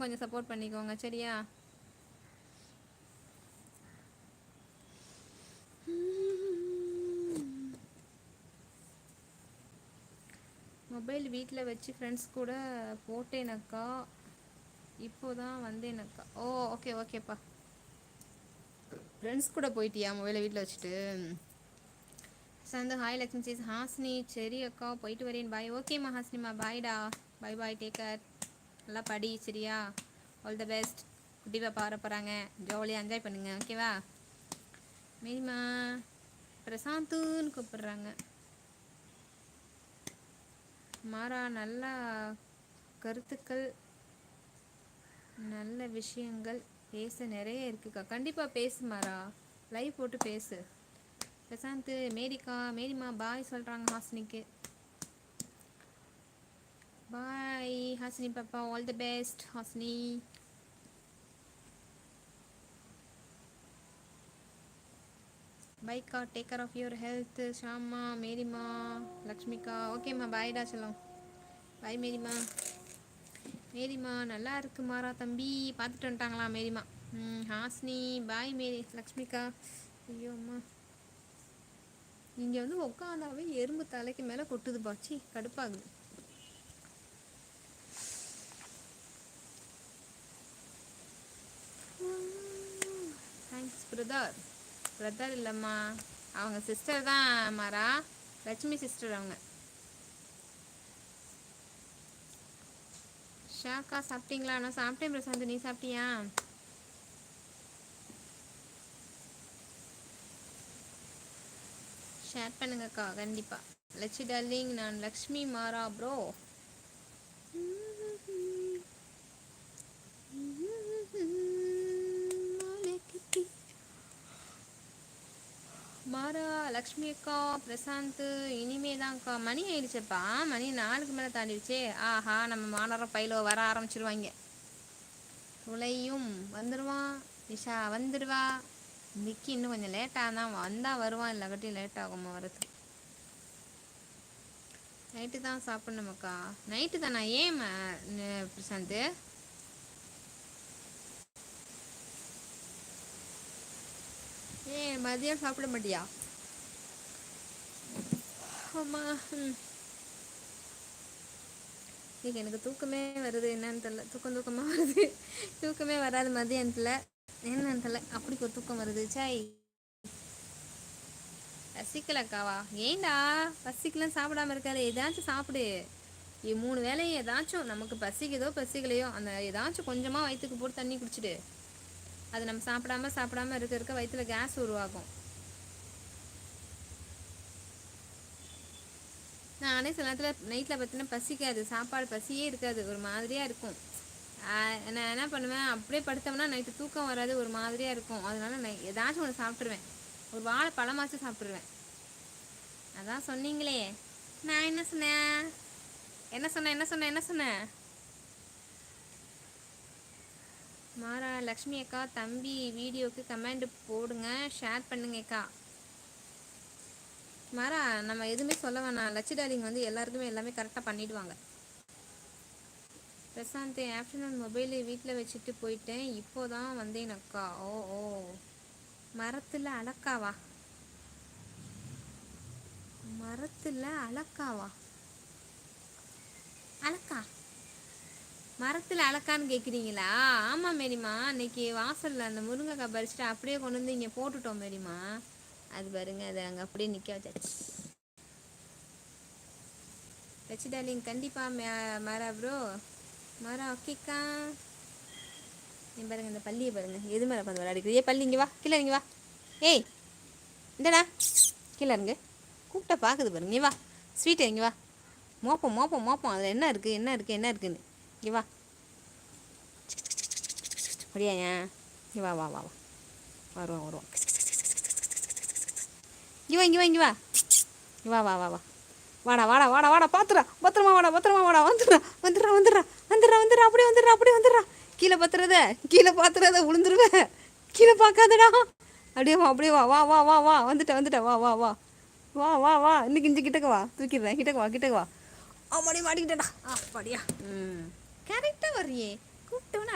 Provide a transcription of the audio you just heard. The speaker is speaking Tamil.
கொஞ்சம் சப்போர்ட் பண்ணிக்கோங்க சரியா? மொபைல் வீட்டில் வச்சு ஃப்ரெண்ட்ஸ் கூட போட்டேனக்கா. இப்போ தான் வந்தேனக்கா. ஓ ஓகே ஓகேப்பா ஃப்ரெண்ட்ஸ் கூட போயிட்டியா மொபைலை வீட்டில் வச்சுட்டு? சந்து ஹாய் லக்ஷ்மி சீஸ் ஹாஸ்னி சரி அக்கா போயிட்டு வரேன். பாய் ஓகேம்மா ஹாஸ்னிமா பாய்டா பை பாய் டேக் கேர் நல்லா படி சரியா? ஆல் த பெஸ்ட் குட்டிவா பாட போகிறாங்க ஜாலியாக என்ஜாய் பண்ணுங்க. ஓகேவா மீமா பிரசாந்துன்னு கூப்பிடுறாங்க. மாறா நல்லா கருத்துக்கள் நல்ல விஷயங்கள் பேச நிறைய இருக்குக்கா. கண்டிப்பாக பேசு மாறா. லைவ் போட்டு பேசு. பிரசாந்த் மேரிக்கா மேரிமா பாய் சொல்கிறாங்க ஹாஸ்னிக்கு பாய் ஹாசினி பாப்பா all the best Hasini Paika take care of your health Sharma மேரிமா லக்ஷ்மிகா ஓகேம்மா பாய்டா செல்லம் பாய் மேரிமா மேரிமா நல்லா இருக்கு மாறா தம்பி. பார்த்துட்டு வந்துட்டாங்களா மேரிமா ம் ஹாஸ்னி பாய் மேரி லக்ஷ்மிகா ஐயோ அம்மா. இங்கே வந்து உட்காந்தாவே எறும்பு தலைக்கு மேலே கொட்டுது பாச்சி. கடுப்பாகுது. பிரதர் பிரதர் இல்லைம்மா. அவங்க சிஸ்டர் தான் மாறா. லட்சுமி சிஸ்டர் அவங்க. ஷாக்கா சாப்பிட்டீங்களா? நான் சாப்பிட்டேன் பிரசாந்த். நீ சாப்பிட்டியா? ஷேர் பண்ணுங்கக்கா. கண்டிப்பா. லட்சி டார்லிங் நான் லக்ஷ்மி மாறா ப்ரோ மாறா லக்ஷ்மி அக்கா பிரசாந்த் இனிமே தான்க்கா மணி ஆயிடுச்சப்பா. மணி நாலுக்கு மேலே தாண்டிடுச்சே. ஆஹா நம்ம மாநகரம் பயிலோ வர ஆரம்பிச்சிருவாங்க. துளையும் வந்துடுவான் நிஷா வந்துடுவா. விக்கி இன்னும் கொஞ்சம் லேட்டாக தான் வந்தால் வருவான். இல்லாட்டி லேட் ஆகுமா வரதுக்கு நைட்டு தான் சாப்பிடணுமாக்கா நைட்டு தானா? ஏன் பிரசாந்த்? ஏன் மதியம் சாப்பிட மாட்டியா? ஆமா ம். இன்னைக்கு எனக்கு தூக்கமே வருது. என்னன்னு தெரில தூக்கம் தூக்கமாக வருது. தூக்கமே வராது மதியானத்தில். என்னன்னு தெரில அப்படி ஒரு தூக்கம் வருது. சாய் பசிக்கலக்காவா ஏண்டா? பசிக்கலாம் சாப்பிடாம இருக்காரு ஏதாச்சும் சாப்பிடு. இ மூணு வேலையும் ஏதாச்சும் நமக்கு பசிக்குதோ பசிக்கலையோ அந்த ஏதாச்சும் கொஞ்சமாக வயிற்றுக்கு போட்டு தண்ணி குடிச்சிடு. அது நம்ம சாப்பிடாம சாப்பிடாம இருக்க இருக்க வயிற்றுல கேஸ் உருவாகும். நானே சில நேரத்தில் நைட்டில் பார்த்தீங்கன்னா பசிக்காது. சாப்பாடு பசியே இருக்காது. ஒரு மாதிரியாக இருக்கும். நான் என்ன பண்ணுவேன்? அப்படியே படுத்தோம்னா நைட்டு தூக்கம் வராது. ஒரு மாதிரியாக இருக்கும். அதனால நான் ஏதாச்சும் ஒன்று சாப்பிட்ருவேன் ஒரு வாழை பழமாச்சும் சாப்பிட்ருவேன் அதான் சொன்னீங்களே. நான் என்ன சொன்னேன்? என்ன சொன்னேன்? என்ன சொன்னேன்? என்ன சொன்னேன்? மாறா லக்ஷ்மி அக்கா தம்பி வீடியோக்கு கமெண்ட் போடுங்க. ஷேர் பண்ணுங்க அக்கா. மாறா நம்ம எதுவுமே சொல்ல வேணாம். லட்சி டாலிங் வந்து எல்லாருக்குமே எல்லாமே கரெக்டாக பண்ணிடுவாங்க. பிரசாந்த் ஆஃப்டர்நூன் மொபைலை வீட்டில் வச்சுட்டு போயிட்டேன். இப்போ தான் வந்தேன் அக்கா. ஓ ஓ. மரத்தில் அலக்காவா? மரத்தில் அலக்காவா? அலக்கா. மரத்தில் அலக்கான்னு கேட்குறீங்களா ஆமாம் மேரிமா. அன்னைக்கு வாசலில் அந்த முருங்கைக்காய் பறிச்சுட்டு அப்படியே கொண்டு வந்து இங்கே போட்டுட்டோம் மேரிமா. அது பாருங்க அதை அங்கே அப்படியே நிற்க வச்சாச்சு. வச்சு டார்லிங் கண்டிப்பாக மாறா ப்ரோ மாறா ஓகேக்கா நீ பாருங்க இந்த பள்ளியை பாருங்க. எது மேலே பார்த்து விளையாடிக்குது? ஏ பள்ளி இங்கே வா. கீழே இங்கே வா. ஏய் இந்தடா. கீழே இருங்க கூப்பிட்டா பார்க்குது பாருங்க. நீ வா. ஸ்வீட்டு இங்கே வா. மோப்பம் மோப்பம் மோப்பம். அதில் என்ன இருக்குது என்ன இருக்குது என்ன இருக்குன்னு. இங்கே வா. அப்படியாயா இங்கே வா வா வா வா. வருவான் வருவான் இங்கே வா இங்கே வா இங்கே வா. வா வா வா வா. வாடா வாடா வாடா வாடா பாத்துடா. பத்திரமா வாடா பத்திரமா வாடா. வந்துடுறா வந்துடுறா வந்துடுறா. வந்துடுறா வந்துடுறா. அப்படியே வந்துடுறா அப்படியே வந்துடுறா. கீழே பத்துறத கீழே பாத்துறத விழுந்துருவேன் கீழே பார்க்காதடா அப்படியே வா அப்படியே வா வா வா வா வா. வந்துட்ட வந்துட்ட. வா வா வா. வா வா வா. இன்னைக்கு இஞ்சி கிட்டக்க வா. தூக்கிடுறேன். கிட்டக்க வா கிட்டக்க வா. ஆமாடி மாட்டிக்கிட்டடா ஆ படியா ம். கரெக்டாக வர்றியே. கூப்பிட்டோன்னு